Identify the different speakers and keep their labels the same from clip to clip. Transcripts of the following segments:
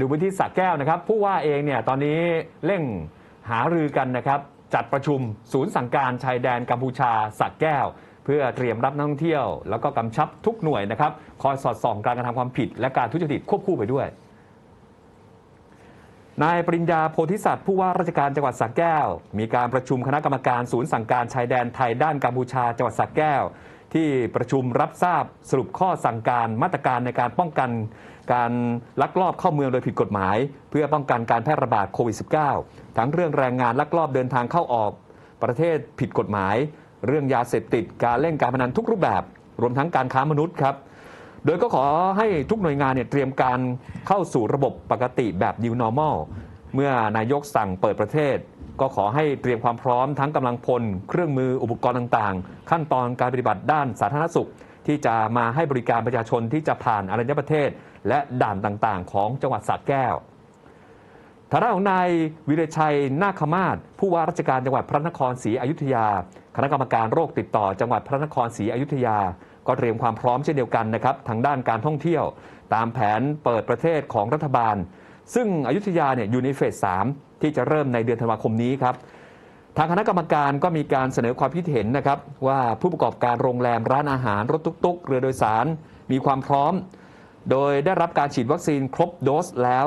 Speaker 1: ดูพื้นที่สระแก้วนะครับ ผู้ว่าเองเนี่ยตอนนี้เร่งหารือกันนะครับ จัดประชุมศูนย์สั่งการชายแดนกัมพูชาสระแก้ว เพื่อเตรียมรับนักท่องเที่ยว แล้วก็กำชับทุกหน่วยนะครับ คอยสอดส่องการกระทำความผิด และการทุจริตควบคู่ไปด้วยนายปริญญาโพธิสัตว์ผู้ว่าราชการจังหวัดสระแก้ว มีการประชุมคณะกรรมการศูนย์สั่งการชายแดนไทยด้านกัมพูชาจังหวัดสระแก้ว ที่ประชุมรับทราบสรุปข้อสั่งการมาตรการในการป้องกันการลักลอบเข้าเมืองโดยผิดกฎหมาย เพื่อป้องกันการแพร่ระบาดโควิด -19 ทั้งเรื่องแรงงานลักลอบเดินทางเข้าออก ประเทศผิดกฎหมาย เรื่องยาเสพติดการเล่นการพนันทุกรูปแบบ รวมทั้งการค้ามนุษย์ครับโดยก็ขอให้ทุกหน่วยงานเนี่ยเตรียมการเข้าสู่ระบบปกติแบบ New Normal เมื่อนายกสั่งเปิดประเทศ ก็ขอให้เตรียมความพร้อมทั้งกำลังพล เครื่องมืออุปกรณ์ต่างๆ ขั้นตอนการปฏิบัติด้านสาธารณสุข ที่จะมาให้บริการประชาชนที่จะผ่านอรัญญประเทศ และด่านต่างๆ ของจังหวัดสระแก้วทางด้านของนายวิรชัยนาคมาศผู้ว่าราชการจังหวัดพระนครศรีอยุธยา คณะกรรมการโรคติดต่อจังหวัดพระนครศรีอยุธยา ก็เตรียมความพร้อมเช่นเดียวกันนะครับทางด้านการท่องเที่ยว ตามแผนเปิดประเทศของรัฐบาล ซึ่งอยุธยาเนี่ยอยู่ในเฟส 3 ที่จะเริ่มในเดือนธันวาคมนี้ครับ ทางคณะกรรมการก็มีการเสนอความคิดเห็นนะครับ ว่าผู้ประกอบการโรงแรมร้านอาหารรถตุ๊กๆ เรือโดยสาร มีความพร้อม โดยได้รับการฉีดวัคซีนครบโดสแล้ว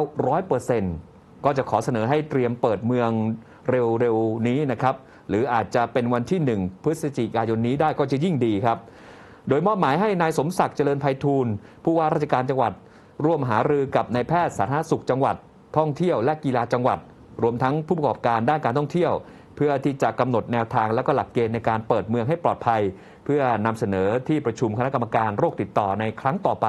Speaker 1: 100%ก็จะขอเสนอให้เตรียมเปิดเมืองเร็วๆนี้นะครับหรืออาจจะเป็นวันที่ 1 พฤศจิกายนนี้ได้ก็จะยิ่งดีครับ โดยมอบหมายให้นายสมศักดิ์เจริญไพฑูรย์ผู้ว่าราชการจังหวัด ร่วมหารือกับนายแพทย์สาธารณสุขจังหวัด ท่องเที่ยวและกีฬาจังหวัด รวมทั้งผู้ประกอบการด้านการท่องเที่ยว เพื่อที่จะกำหนดแนวทางและก็หลักเกณฑ์ในการเปิดเมืองให้ปลอดภัย เพื่อนำเสนอที่ประชุมคณะกรรมการโรคติดต่อในครั้งต่อไป